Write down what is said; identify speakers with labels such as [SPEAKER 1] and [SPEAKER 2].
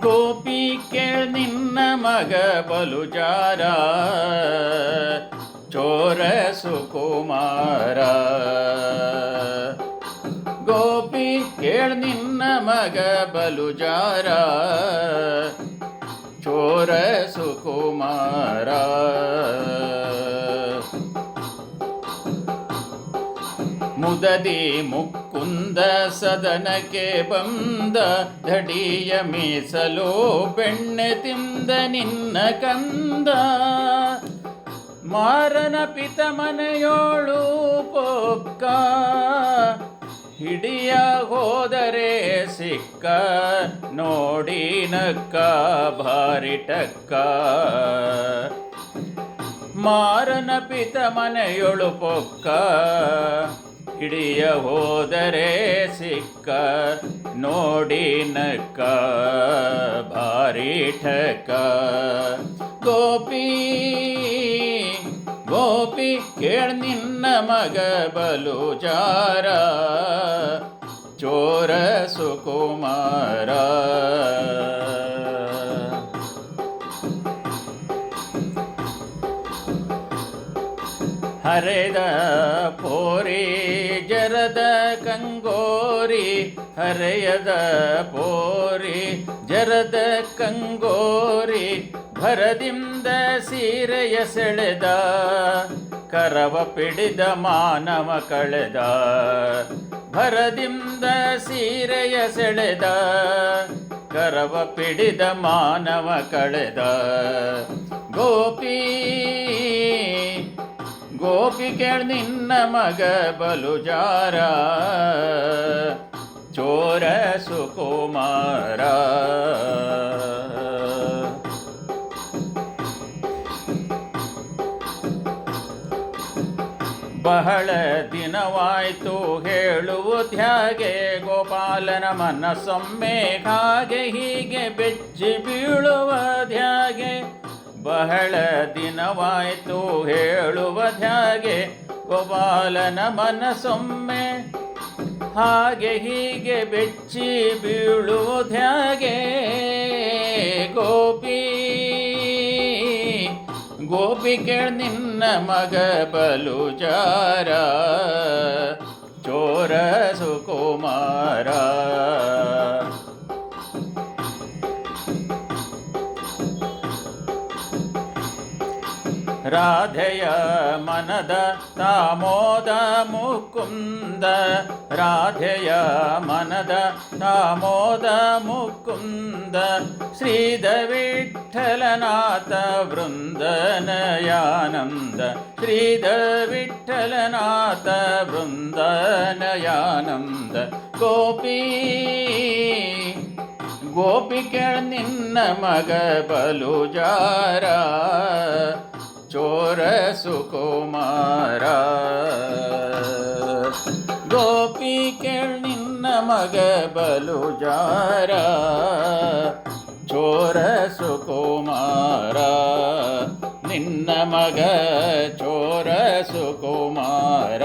[SPEAKER 1] ಗೋಪಿ ಕೇಳ್ ನಿನ್ನ ಮಗ ಬಲುಜಾರ ಚೋರ ಸುಕುಮಾರ. ಗೋಪಿ ಕೇಳ ನಿನ್ನ ಮಗ ಬಲುಜಾರ ಚೋರ ಸುಕುಮಾರ. ಮುದದಿ ಮುಕ್ಕುಂದ ಸದನಕ್ಕೆ ಬಂದ ಧಡಿಯ ಮೀಸಲು ಬೆಣ್ಣೆ ತಿಂದ ನಿನ್ನ ಕಂದ. ಮಾರನ ಪಿತ ಮನೆಯೋಳು ಪೊಕ್ಕ, ಹಿಡಿಯ ಹೋದರೆ ಸಿಕ್ಕ, ನೋಡಿ ನಕ್ಕ ಭಾರಿ ಟಕ್ಕ. ಮಾರನ ಪಿತ ಮನೆಯೊಳು ಪೊಕ್ಕ ಹಿಡಿಯ ಹೋದರೆ ಸಿಕ್ಕ ನೋಡಿ ನಕ್ಕ ಭಾರಿ ಠಕ ಗೋಪಿ ಗೋಪಿ, ಕೇಳ ನಿನ್ನ ಮಗ ಬಲು ಜಾರ. ಚೋರ ಸುಕುಮಾರ. ಹರೆದ ಪೋರಿ, ಜರದ ಕಂಗೋರಿ, ಹರೆಯದ ಪೋರಿ, ಜರದ ಕಂಗೋರಿ, ಭರದಿಂದ ಸೀರೆಯ ಸೆಳೆದ, ಕರವ ಪಿಡಿದ ಮಾನವ ಕಳೆದ, ಭರದಿಂದ ಸೀರೆಯ ಸೆಳೆದ, ಕರವ ಪಿಡಿದ ಮಾನವ ಕಳೆದ, ಗೋಪಿ ಗೋಪಿ ಕೇಳ್ ನಿನ್ನ ಮಗ ಬಲುಜಾರ ಚೋರ ಸುಕುಮಾರ ಬಹಳ ದಿನವಾಯ್ತು ಹೇಳುವುದ್ಯಾಗೆ ಗೋಪಾಲನ ಮನಸ್ಸೊಮ್ಮೆ ಹಾಗೆ ಹೀಗೆ ಬೆಚ್ಚಿ ಬೀಳುವುದ್ಯಾಗೆ ಬಹಳ ದಿನವಾಯ್ತು ಹೇಳುವುದ್ಯಾಗೆ ಗೋಪಾಲನ ಮನಸೊಮ್ಮೆ ಹಾಗೆ ಹೀಗೆ ಬೆಚ್ಚಿ ಬೀಳುವುದ್ಯಾಗೆ ಗೋಪಿ. ಗೋಪಿ ಕೇಳ್ ನಿನ್ನ ಮಗ ಬಲು ಜಾರ ಚೋರ ಸುಕುಮಾರ. ರಾಧೆಯ ಮನದ ತಾಮೋದ ಮುಕುಂದ ರಾಧೆಯ ಮನದ ತಾಮೋದ ಮುಕುಂದ ಶ್ರೀದ ವಿಠಲನಾಥ ವೃಂದನಯಾನಂದ ಶ್ರೀದ ವಿಠಲನಾಥ ವೃಂದನಯಾನಂದ ಗೋಪಿ ಗೋಪಿ ಕೇಳ್ ನಿನ್ನ ಮಗ ಬಲುಜಾರ ಚೋರ ಸುಕುಮಾರ. ಗೋಪಿ ಕೇಳ್ ನಿನ್ನ ಮಗ ಬಲು ಜಾರ. ಚೋರ ಸುಕುಮಾರ. ನಿನ್ನ ಮಗ ಚೋರ ಸುಕುಮಾರ.